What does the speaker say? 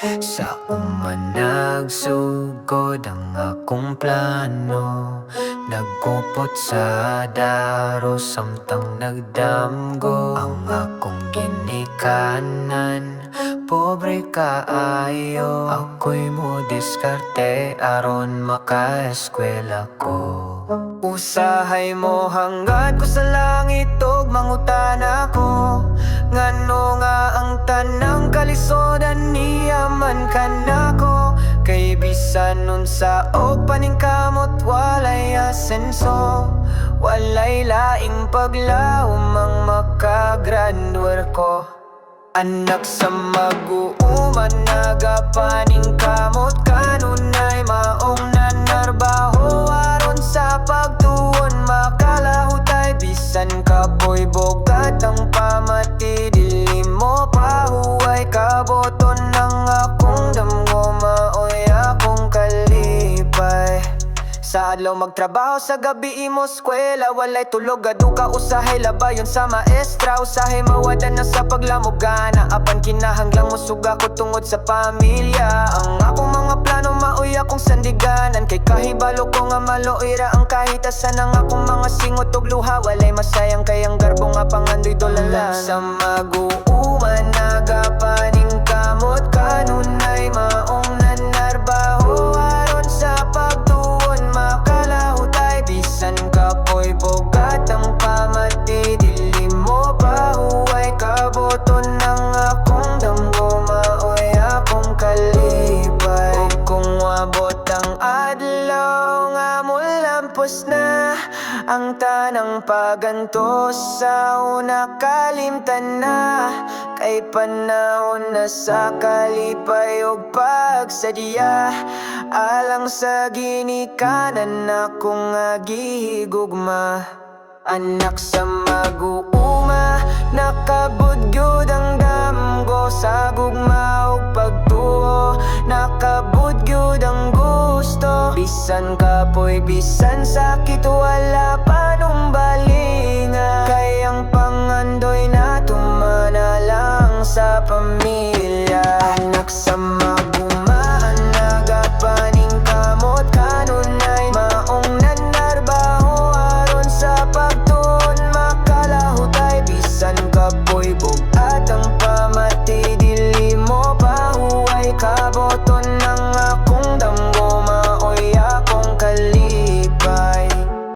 Sa uman nagsugod ang akong plano Nagkupot sa daro samtang nagdamgo Ang akong ginikanan Pobre kaayo Ako'y mo diskarte aron makaeskwela ko. Usahay mo hanggat ko sa langit og mangutan ako Ngano nga ang tanang kalisodan niya man kanako Kay bisan nun og paningkamot walay asenso. Walay laing paglaom ang makagraduar ko Anak sa mag-uuman Nagapaning kamot. Kanunay maong nanarbaho. Aron sa pagtuon Makalahutay Bisan kapoy bogat Ang pamati Dili mo pahuway Kaboton ng akong damgo Maoy akong kalipay sa adlaw magtrabaho? Sa gabi imo eskwela. Walay tulog aduka usahay labayon sa maestra. Usahay mawadan na sa paglamugana Apan kinahanglang mo suga ko tungod sa pamilya. Ang akong mga plano maoy akong sandiganan. Kay kahibalo ko nga maloira ang kahitasan Ang akong mga singot ug luha Walay masayang kay ang garbo nga pangandoy dolalan. Sa mag-uuman kapoy bogat mulampos na Ang tanang paganto sa una kalimtan na. Kay panahon na sa kalipay ug pagsadya. Alang sa ginikanan akong agihigugma Anak sa mag-uuma Nakabudyod ang damgo. Sa gugma ug pagtuo Nakabudyod ang gusto Bisan kapoy, bisan. Sakit Wala pa nung balinga. Kay ang pangandoy na tumana lang sa pamilya. Anak sa mga